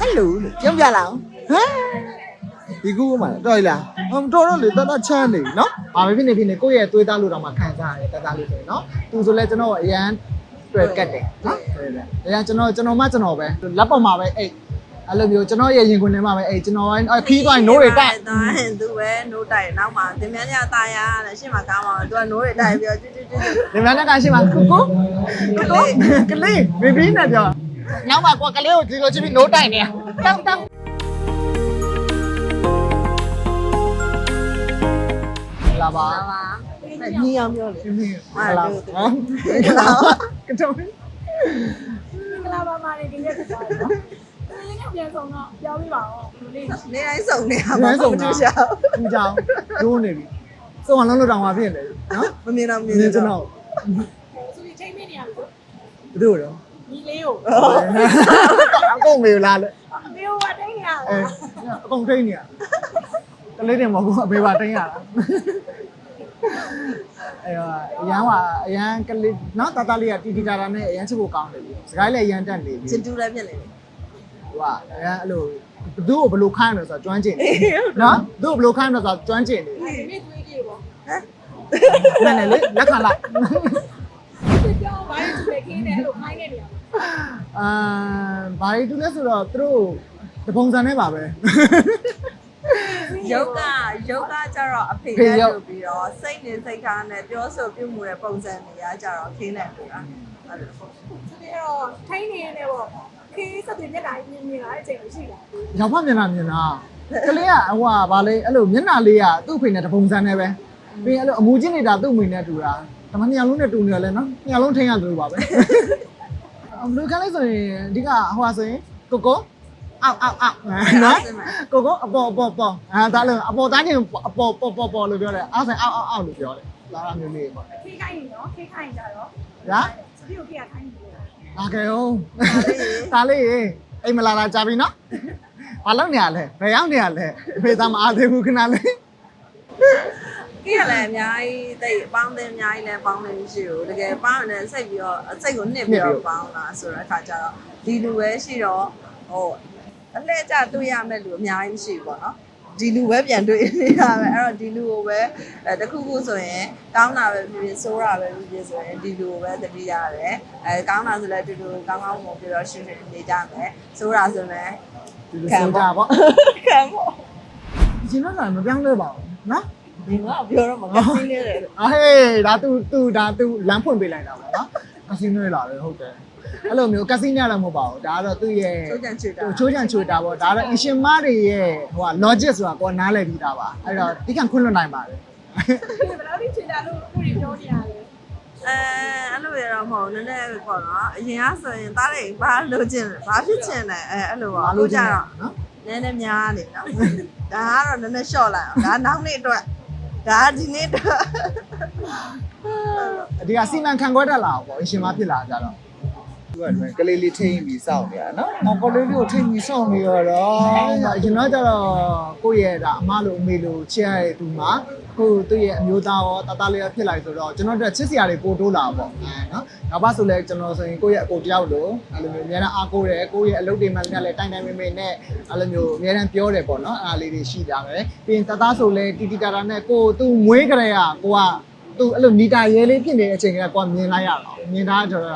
ဟယ်လိုလို့ပြောပြလာအောင်ဟမ်ဒီကူမှတော်ရလားအမတော်တော့လေတတ်တတ်ချမ်းနေနော်ဘာပဲဖြစ်နေဖြစ်နေကိုယ့်ရဲ့သွေးသားလို့တော့မှခံစားရတယ်တတ်တတ်လို့ဆိုရင်နော်သူဆိုလဲကျွန်တော်အရန်တွေ့ကတ်တယ်နော်တွေ့တယ်အရန်ကျွန်တော်ကျွန်တော်မှကျွန်တော်ပဲလက်ပေါ်မှာပဲအိတ်အဲ့လိုမျိုးကျွန်တော်ရဲ့ရင်ခွင်ထဲမှာပဲအိတ်ကျွန်တော်အဲ့ခီးသွားရင်နိုးတွေတက်သွားရင်သူပဲနိုးတိုက်နောက်မှသင်မြန်းကြတာယာတဲ့ရှင်းမှာကောင်းပါတော့သူကနိုးတွေတိုက်ပြီးတော့ကျွတ်ကျွတ်ကျွတ်ဒီမှာလည်းကရှိမှာကိုကိုကိုကိုကလေးဘေဘီနဲ့ပြော နောက်မှကွာကလေးကိုဒီလိုချစ်ပြီးနိုးတိုင်နေတောင်းတောင်းလာပါပါပါညီအောင်ပြောလေလာလာဟမ်လာကတော့မင်္ဂလာပါမာနေဒီနေ့ဖြစ်သွားတယ်နော်။ဒီနေ့ပြန်ဆုံးတော့ပြောပြပါဦးဘယ်လိုလေးနေတိုင်းစုံနေရဘပါယ်ဆုံးမတာတူရှာသူကြောင်ဒိုးနေပြီစုံအောင်လုံးလို့တောင်မှဖြစ်နေနော်မမြင်တော့မြင်မြနေင်ကျွန်တော်ဆိုပြီးချိန်မိနေရလို့ဘယ်လိုတော့ညီ လေးကိုအကုန်မေလာလေအမေကတိုင်းနေရအဲတာအကုန်ထိန်းနေရကလေးတွေမဟုတ်ဘူးအမေပါတင်းရတာအဲအရန်ကအရန်ကလေးနော်တတလေးကတီတီတာတာနဲ့အရန်ချစ်ဖို့ကောင်းတယ်ပြီစကိုင်းလည်းအရန်တက်နေပြီချစ်တူလည်းဖြစ်နေတယ်ဟိုကအရန်အဲ့လိုဘသူ့ကိုဘယ်လိုခိုင်းရလဲဆိုတော့ကျွမ်းကျင်တယ်နော်သူ့ကိုဘယ်လိုခိုင်းရလဲဆိုတော့ကျွမ်းကျင်တယ်ဒီနေ့သွေးကြီးပေါ့မှန်တယ်လေလက်ခံလိုက်ဒီပြောင်းဘာလို့သူ ခင်းနေလို့ခိုင်းနေနေရလဲအာဘာတွေတူလဲဆိုတော့သူတို့တပုံစံနဲ့ပါပဲယောဂယောဂကြတော့အဖေနဲ့လုပ်ပြီးတော့စိတ်နေစိတ်ထားနဲ့ပြောဆိုပြုမှုတဲ့ပုံစံတွေကကြတော့ခင်းနေတူတာအဲ့လိုဒီတော့ထိုင်းနေနေပေါ့ခေးစတဲ့မျက်နှာမြင်မြင်လာတဲ့အချိန်မရှိလားရောက်ဖမျက်နှာမြင်တာကလေးကဟိုကဘာလဲအဲ့လိုမျက်နှာလေးကသူ့အဖေနဲ့တပုံစံနဲ့ပဲ ပြီးရင်အဲ့လိုအမူချင်းနေတာသူ့အမေနဲ့တူတာဒါမှနှစ်ယောက်လုံးနဲ့တူနေရလဲနော်နှစ်ယောက်လုံးထိန်းရတယ်လို့ပါပဲအဘလူကလေးဆိုရင်အဓိကဟိုဟာဆိုရင်ကိုကိုအောက်အောက်အောက်နော်ကိုကိုအပေါ်အပေါ်ပေါ်အဲဒါလည်းအပေါ်တိုင်းချင်းအပေါ်ပေါ်ပေါ်ပေါ်လို့ပြောတယ်အားဆိုင်အောက်အောက်အောက်လို့ပြောတယ်လာတာမျိုးလေးပေါ့ခေးခိုင်းနေနော်ခေးခိုင်းကြတော့ညာဒီကိုခေးခိုင်းနေတယ်လာခဲ့အောင်ဒါလေးရေအိမ်မလာတာကြာပြီနော်ဘာလုပ်နေရလဲဘယ်ရောက်နေရလဲအဖေသားမအားသေးဘူးခဏလေးကြည့်ရလဲ အများကြီးတိတ်ပေါင်းတယ်အများကြီးလဲပေါင်းတယ်မရှိဘူးတကယ်ပေါင်းတယ်စိတ်ပြီးတော့စိတ်ကိုနှစ်ပြီးတော့ပေါင်းတာဆိုတော့အခါကျတော့ဒီလူပဲရှိတော့ဟိုအလှည့်ကျတွေ့ရမဲ့လူအများကြီးမရှိဘူးပေါ့နော်ဒီလူပဲပြန်တွေ့နေရပဲအဲ့တော့ဒီလူကိုပဲအဲတခုခုဆိုရင်ကောင်းတာပဲဖြစ်ဖြစ်ဆိုးတာပဲဖြစ်ဖြစ်ဆိုရင်ဒီလူကိုပဲတတိရတယ်အဲကောင်းတာဆိုလည်းတူတူကောင်းကောင်းပုံပြီးတော့ရှင်းရှင်းနေကြမယ်ဆိုးတာဆိုလည်းဒီလိုစဉ်းစားပေါ့ခံပေါ့ရှင်တော့လည်းမပြောင်းလဲပါဘူးနော် ဒီမှာပြောတော့မကစီးနေတယ် အဟေးဒါ तू तू ဒါ तू လမ်းဖွင့်ပေးလိုက်တာပေါ့နော်ကစီနိုလာတယ်ဟုတ်တယ်အဲ့လိုမျိုးကစီနိုလည်းမဟုတ်ပါဘူးဒါကတော့သူ့ရဲ့ ချိုးကြံချွေတာ ချိုးချံချိုးတာပေါ့ဒါတော့အရှင်မတွေရဲ့ဟိုက logic ဆိုတာကိုနားလည်ပြီးသားပါအဲ့တော့ဒီကံခွင့်လွှတ်နိုင်ပါတယ် ဒီဘယ်လိုချင်တာလို့ခုတွေပြောနေရလဲ အဲအဲ့လိုရတော့မဟုတ်နည်းနည်းပေါ့နော်အရင်ကဆိုရင်သားတွေဘာလိုချင်လဲဘာဖြစ်ချင်လဲအဲအဲ့လိုပါ ဘာ အခု လို့ ကြ ကြ တော့ နော် နည်းနည်းများနေနော်ဒါကတော့နည်းနည်း short လိုက်အောင်ဒါနောက်နေ့အတွက် ဒါဒီနေ့အတွက်ဒီကစီမံခန့်ခွဲတတ်လာအောင်ပေါ့အရှင်မဖြစ်လာကြတော့သူကကလေးလေးထိန်းပြီးစောင့်နေရနော်။ငေါကလေးလေးကိုထိန်းပြီးစောင့်နေရတော့ကျွန်တော်ကျတော့ကိုယ့်ရဲ့ဒါအမလိုအမေလိုချစ်ရတဲ့သူမှာ ကိုသူ့ရဲ့အမျိုးသားရောတသားလေးရောဖြစ်လာဆိုတော့ကျွန်တော်တို့ချစ်စရာတွေပိုတိုးလာပေါ့အဲနော်။နောက်ပါဆိုလဲကျွန်တော်ဆိုရင်ကိုယ့်ရဲ့အကိုတယောက်လိုအဲ့လိုမျိုးအများအားအားကိုးတယ်ကိုယ့်ရဲ့အလုပ်တွေမှလည်းတိုင်တိုင်မေမေနဲ့အဲ့လိုမျိုးအများအားပြောတယ်ပေါ့နော်။အားလေးတွေရှိကြတယ်။ပြီးရင်တသားဆိုလဲတီတီတာတာနဲ့ကိုသူ့မွေးကြရကိုကသူအဲ့လိုနီတာရဲလေးဖြစ်နေတဲ့အချိန်ကကိုကမြင်လိုက်ရတော့မြင်တာကြတော့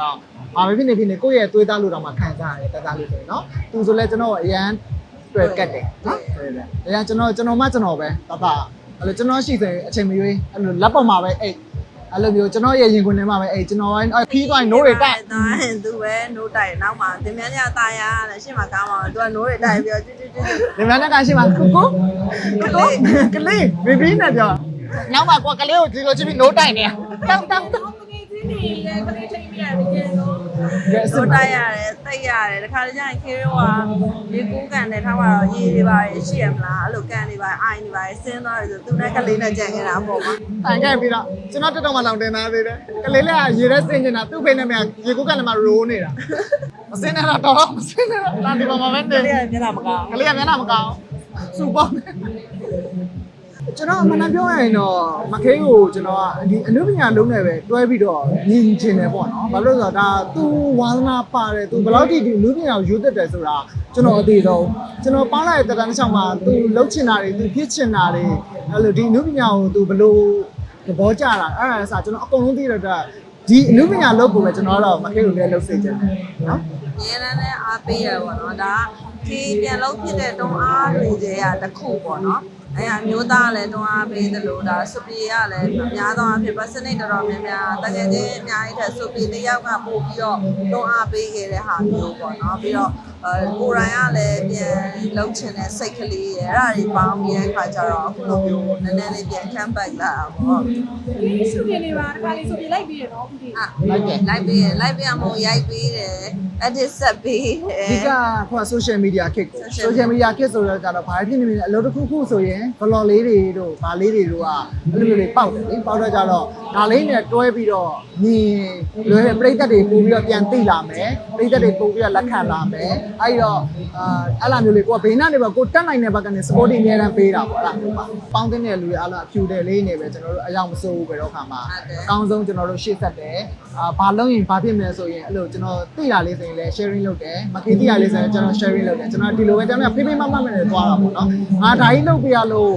ဘာပဲဖြစ်နေဖြစ်နေကိုယ့်ရဲ့သွေးသားလို့တော့မှခံစားရတယ်တသားလေးဆိုရင်နော်သူဆိုလဲကျွန်တော်အရန်တွေ့ကတ်တယ်နော်ဟုတ်တယ်အရန်ကျွန်တော်ကျွန်တော်မှကျွန်တော်ပဲတသား အဲ့လိုကျွန်တော်ရှိဆိုရင်အချိန်မရွေးအဲ့လိုလက်ပေါ်မှာပဲအိတ်အဲ့လိုမျိုးကျွန်တော်ရဲ့ရင်ခွင်ထဲမှာပဲအိတ်ကျွန်တော်အဲ့ခီးသွားရင်နိုးတွေတက်သွားရင်သူပဲနိုးတိုက်နောက်မှသင်မြန်းကြတာယာတဲ့ရှင်းမှာကောင်းပါတော့သူကနိုးတွေတိုက်ပြီးတော့ကျွတ်ကျွတ်ကျွတ်ဒီမှာလည်းကရှိမှာကိုကိုကိုကလေးဘေဘီနဲ့ပြောနောက်မှကိုကလေးကိုဒီလိုချစ်ပြီးနိုးတိုင်နေတောင်းတောင်းတော့ငယ်ချ င်းတွေလည်းခလေးချိန်မိရတယ်ကျတော့ရဲ့စဆိုမတိုက်ရတယ်တိတ်ရတယ်တခါတည်းကျရင်ခေရောကရေကူးကန်တယ်ထားပါတော့ရေတွေပါရှိရမလားအဲ့လိုကန်တွေပါအိုင်တွေပါဆင်းသွားတယ်ဆိုသူနဲ့ကလေးနဲ့ကြံခဲ့တာပေါ့မှာတိုင်ခဲ့ပြီးတော့ကျွန်တော်တက်တော့မှလောင်တင်သားသေးတယ်ကလေးလေးကရေထဲဆင်းနေတာသူ့ဖေနဲ့မရေကုတ်ကလည်းမရိုးနေတာမဆင်းနေတာတော့မဆင်းနေတာလာဒီပေါ်မှာပဲနေကလေးကမျက်နှာမကောင်းကလေးကမျက်နှာမကောင်းစူပေါင်း ကျွန်တော်အမှန်တမ်းပြောရရင်တော့မခေးကိုကျွန်တော်ကဒီအနုပညာလုံးနဲ့ပဲတွဲပြီးတော့မြင်ချင်တယ်ပေါ့နော်။ဘာလို့လဲဆိုတော့ဒါသူဝါသနာပါတယ်သူဘယ်လောက်ထိဒီအနုပညာကိုယူသက်တယ်ဆိုတာကျွန်တော်အသေးဆုံးကျွန်တော်ပေါင်းလိုက်တဲ့တန်တစ်ချောင်းမှာသူလှုပ်ချင်တာတွေသူဖြစ်ချင်တာတွေအဲ့လိုဒီအနုပညာကိုသူဘယ်လိုသဘောကျတာအဲ့ဒါဆိုကျွန်တော်အကုန်လုံးသိရတဲ့ဒီအနုပညာလုပ်ကိုပဲကျွန်တော်ကတော့မခေးကိုလည်းလှုပ်စေချင်တယ်နော်။အများနဲ့လည်းအားပေးရပေါ့နော်ဒါဒီပြန်လုံးဖြစ်တဲ့တွန်းအားတွေတွေရတစ်ခုပေါ့နော် အဲအမျိုးသားလည်းတွန်းအားပေးသလိုဒါစပီရလည်းအများသောအားဖြင့် percentage တော်တော်များများတကယ်ချင်းအများကြီးတဲ့စပီတစ်ယောက်ကပို့ပြီးတော့တွန်းအားပေးခဲ့တဲ့ဟာမျိုးပေါ့နော်ပြီးတော့အဲကိုရိုင်းကလည်းပြန်လုံးချင်တဲ့စိတ်ကလေးရအဲ့ဒါတွေပေါင်းပြီးတဲ့အခါကျတော့အခုလိုမျိုးနည်းနည်းလေးပြန် comeback လာတာပေါ့ဒီရှုပ်ပြနေပါတခါလေးဆိုပြလိုက်ပြီးရနော်ခုဒီอ่ะလိုက်တယ်လိုက်ပေးတယ်လိုက်ပေးအောင်မို့ရိုက်ပေးတယ် edit ဆက်ပေးတယ် ဒီကခုက social media ခက်ကို Social social media ခက်ဆိုတော့ကြတော့ဘာဖြစ်နေလဲအလုပ်တစ်ခုခုဆိုရင် blog လေးတွေတို့ဗာလေးတွေတို့ကအဲ့လိုမျိုးလေးပေါက်တယ်လေပေါက်တော့ကြတော့ဒါလေးနဲ့တွဲပြီးတော့မြင်လွယ်ပြိသက်တွေပို့ပြီးတော့ပြန်သိလာမယ်ပြိသက်တွေပို့ပြီးတော့လက်ခံလာမယ်အဲ့တော့အာအဲ့လိုမျိုးလေးကိုကဘေးနားနေပါကိုတက်နိုင်တဲ့ဘက်ကနေ supporting အများတန်းပေးတာပေါ့အဲ့လိုမျိုးပါပေါင်းတဲ့လူတွေအားလုံးအဖြူတယ်လေးနေပဲကျွန်တော်တို့အယောင်မစိုးဘူးပဲတော့ခါမှာဟုတ်တယ် အကောင်းဆုံးကျွန်တော်တို့ရှေ့ဆက်တယ်အာဘာလုံးရင်ဘာဖြစ်မလဲဆိုရင်အဲ့လိုကျွန်တော်သိတာလေးဆိုရင်လည်း sharing လုပ်တယ်မခင်သိတာလေးဆိုရင်ကျွန်တော် sharing လုပ်တယ်ကျွန်တော်ဒီလိုပဲကျွန်တော်ဖေးဖေးမမနဲ့သွားတာပေါ့နော်ငါဒါကြီးလုပ်ပြရလို့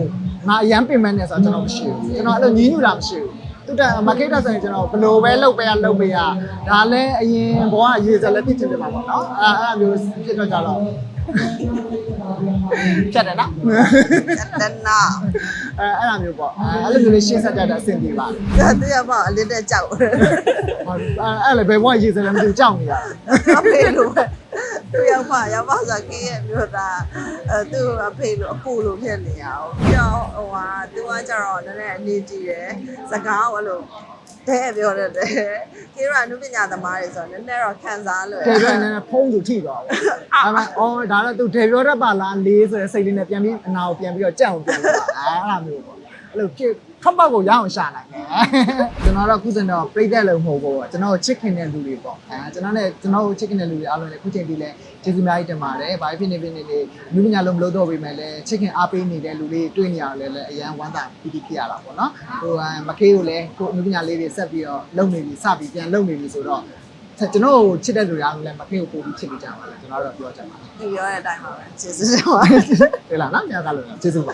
ငါအရန်ပင်မနဲ့ဆိုတော့ကျွန်တော်မရှိဘူးကျွန်တော်အဲ့လိုညင်းညူတာမရှိဘူးတူတာမကိတာဆိုရင်ကျွန်တော်ဘယ်လိုပဲလုပ်ပေးရလုပ်ပေးရဒါလည်းအရင်ဘဝရေစက်လည်းဖြစ်ချင်တယ်ပါပေါ့နော်အဲ့အဲ့လိုမျိုးဖြစ်တော့ကြတော့ ဖြတ်တယ်နော်တနာအဲအဲ့လိုမျိုးပေါ့အဲ့လိုမျိုးလေးရှင်းဆက်ကြတာအဆင်ပြေပါဒါတရားပေါ့အလစ်တဲ့ကြောက်တယ်အဲ့အဲ့လေဘယ်ဘဝရေစက်လည်းမသိကြောက်နေရအဖေလိုပဲသူရောက်ပါရောက်ပါဆိုကေးရဲ့မျိုးသားအဲသူအဖေလိုအပူလိုဖြစ်နေရအောင်ပြီးတော့ဟိုဟာသူကကြတော့နည်းနည်းအနေကြည့်တယ်စကားကိုအဲ့ လိုတဲ့ပြောတယ်တဲ့ကေးရအနုပညာသမားတွေဆိုတော့နည်းနည်းတော့ခံစားလို့တယ်ပြောနေဖုံးသူထိသွားပါဘူးအဲ့မှာအော်ဒါတော့သူတယ်ပြောတတ်ပါလားလေးဆိုတဲ့စိတ်လေးနဲ့ပြန်ပြီးအနာကိုပြန်ပြီးတော့ကြက်အောင်ပြန်လာအဲ့လိုမျိုးပေါ့ အဲ့လိုခပ်ပတ်ကိုရအောင်ရှာနိုင်တယ်ကျွန်တော်တော့ခုစင်တော့ပြိတ်တက်လို့မဟုတ်ဘူးပေါ့ကျွန်တော်ချစ်ခင်တဲ့လူတွေပေါ့အဲကျွန်တော်လည်းကျွန်တော်ချစ်ခင်တဲ့လူတွေအားလုံးလည်းခုချိန်ဒီလည်းကျေးဇူးများကြီးတင်ပါတယ်ဘာဖြစ်နေဖြစ်နေလေလူပညာလုံးမလို့တော့ပေမဲ့လည်းချစ်ခင်အားပေးနေတဲ့လူတွေတွေ့နေရတယ်လည်းအရန်ဝမ်းသာပီတိဖြစ်ရတာပေါ့နော်ဟိုမကေးကိုလည်းကိုလူပညာလေးတွေဆက်ပြီးတော့လုပ်နေပြီစပြီးပြန်လုပ်နေပြီဆိုတော့ကျွန်တော်ကိုချစ်တဲ့လူတွေအားလုံးလည်းမကေးကိုပို့ပြီးချစ်ပြီးကြပါလားကျွန်တော်တို့ပြောကြပါမယ်ပြောရတဲ့အတိုင်းပါပဲကျေးဇူးတင်ပါတယ်ဟုတ်လားနော်များကလို့ကျေးဇူးပါ